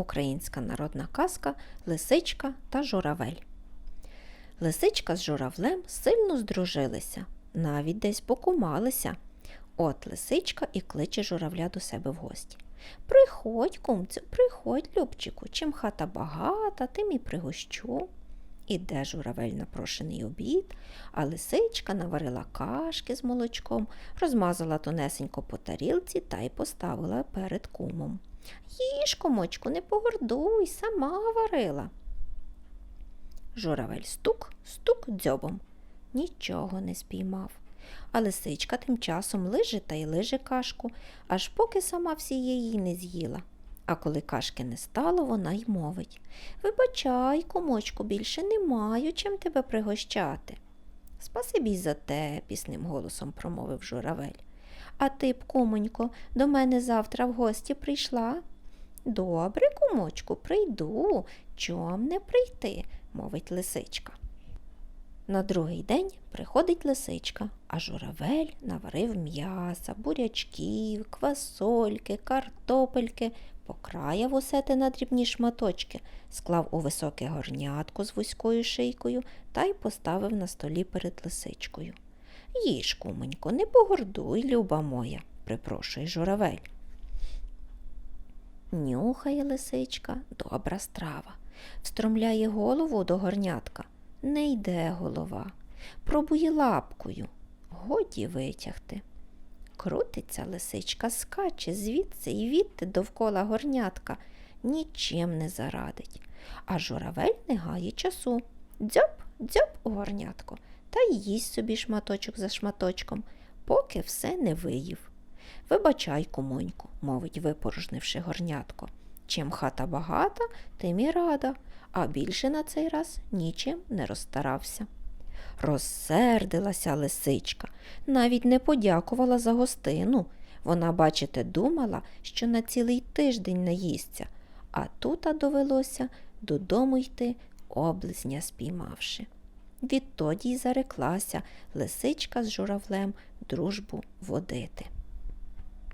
Українська народна казка Лисичка та журавель. Лисичка з журавлем сильно здружилися, навіть десь покумалися. От лисичка і кличе журавля до себе в гості. Приходь, кумцю, приходь, Любчику, чим хата багата, тим і пригощу. Іде журавель на прошений обід, а лисичка наварила кашки з молочком, розмазала тонесенько по тарілці та й поставила перед кумом. Їж, комочку, не погордуй, сама варила. Журавель стук, стук дзьобом. Нічого не спіймав. А лисичка тим часом лиже та й лиже кашку, аж поки сама всієї не з'їла. А коли кашки не стало, вона й мовить Вибачай, комочку, більше не маю чим тебе пригощати. Спасибі за те, пісним голосом промовив журавель. А ти б, кумонько, до мене завтра в гості прийшла? Добре, кумочку, прийду. Чом не прийти, мовить лисичка. На другий день приходить лисичка, а журавель наварив м'яса, бурячків, квасольки, картопельки, покраяв усе те на дрібні шматочки, склав у високе горнятко з вузькою шийкою та й поставив на столі перед лисичкою. Їж, кумонько, не погордуй, люба моя, припрошує журавель. Нюхає лисичка, добра страва, встромляє голову до горнятка. Не йде голова, пробує лапкою, годі витягти. Крутиться лисичка, скаче звідси і відти довкола горнятка, нічим не зарадить. А журавель не гає часу. Дзьоп, дзьоп у горнятко, та й їсть собі шматочок за шматочком, поки все не виїв. Вибачай, кумоньку, мовить, випорожнивши горнятко. Чим хата багата, тим і рада, а більше на цей раз нічим не розстарався. Розсердилася лисичка, навіть не подякувала за гостину. Вона, бачите, думала, що на цілий тиждень наїсться, а тута довелося додому йти, облизня спіймавши. Відтоді й зареклася лисичка з журавлем дружбу водити.